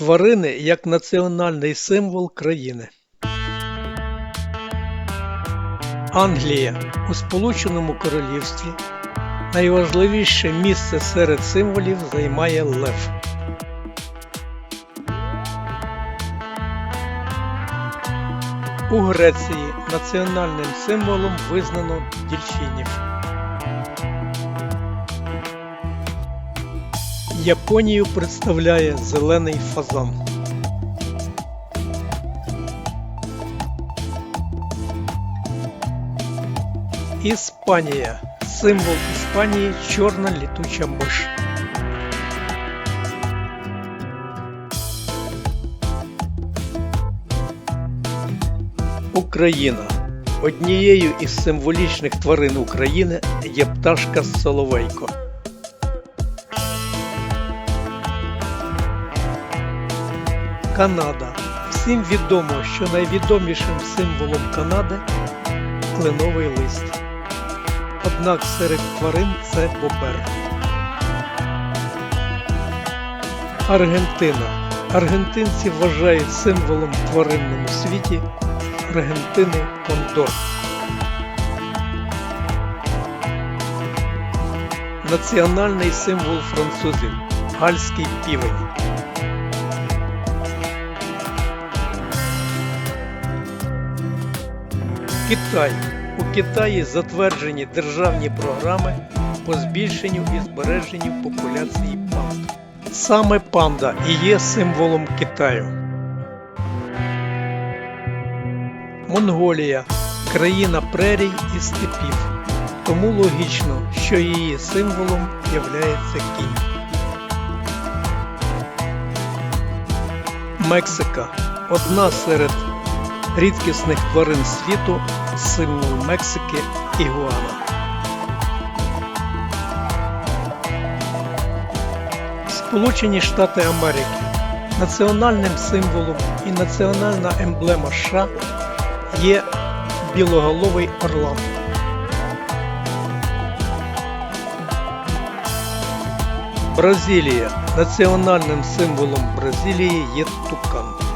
Тварини як національний символ країни. Англія у Сполученому Королівстві найважливіше місце серед символів займає лев. У Греції національним символом визнано дільфінів. Японію представляє зелений фазан. Іспанія. Символ Іспанії чорна літуча миш. Україна. Однією із символічних тварин України є пташка Соловейко. Канада. Всім відомо, що найвідомішим символом Канади кленовий лист. Однак серед тварин це бобер. Аргентина. Аргентинці вважають символом в тваринному світі Аргентини кондор. Національний символ французів гальський півень. Китай. У Китаї затверджені державні програми по збільшенню і збереженню популяції панд. Саме панда і є символом Китаю. Монголія країна прерій і степів. Тому логічно, що її символом являється кінь. Мексика одна серед рідкісних тварин світу, символ Мексики ігуана. Сполучені Штати Америки національним символом і національна емблема США є білоголовий орлан. Бразилія національним символом Бразилії є тукан.